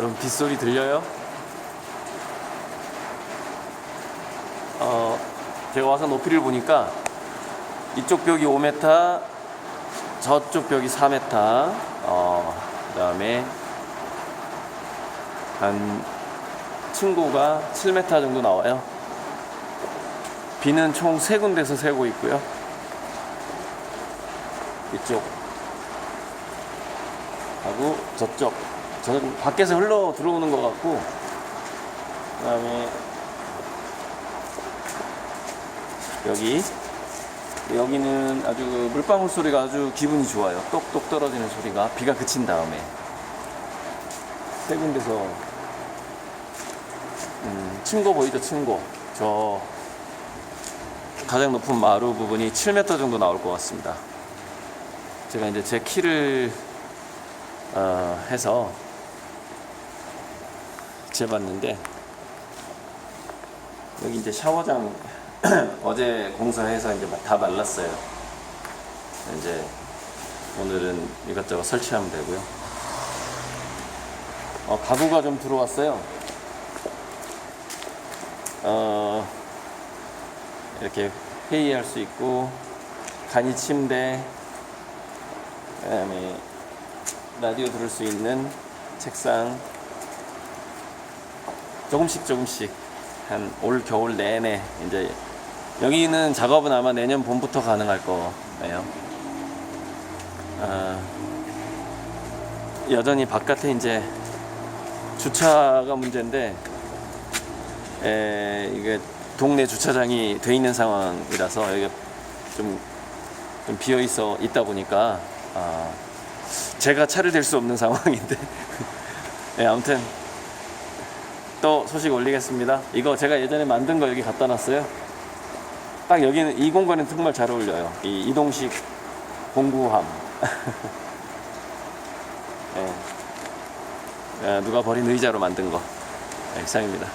여러분 빗소리 들려요? 어, 제가 와서 높이를 보니까 이쪽 벽이 5m, 저쪽 벽이 4m, 어, 그 다음에 한 층고가 7m 정도 나와요. 비는 총세 군데서 새고 있고요. 이쪽 하고 저쪽 저는 밖에서 흘러 들어오는 것 같고 그 다음에 여기 여기는 아주 그 물방울 소리가 아주 기분이 좋아요. 똑똑 떨어지는 소리가 비가 그친 다음에 세 군데서 음, 층고 보이죠? 층고 저 가장 높은 마루 부분이 7m 정도 나올 것 같습니다. 제가 이제 제 키를 어, 해서 재봤는데 여기 이제 샤워장 어제 공사해서 이제 다 말랐어요. 이제 오늘은 이것저것 설치하면 되고요. 어, 가구가 좀 들어왔어요. 어, 이렇게 회의할 수 있고 간이 침대, 그다음에 라디오 들을 수 있는 책상 조금씩 조금씩 한 올 겨울 내내 이제 여기는 작업은 아마 내년 봄부터 가능할 거예요. 아, 여전히 바깥에 이제 주차가 문제인데 에, 이게 동네 주차장이 돼 있는 상황이라서 여기가 좀, 좀 비어 있어 있다 보니까 아, 제가 차를 댈 수 없는 상황인데 네, 아무튼 또 소식 올리겠습니다. 이거 제가 예전에 만든 거 여기 갖다 놨어요. 딱 여기는 이 공간은 정말 잘 어울려요. 이 이동식 공구함. 네. 아, 누가 버린 의자로 만든 거. 네, 이상입니다.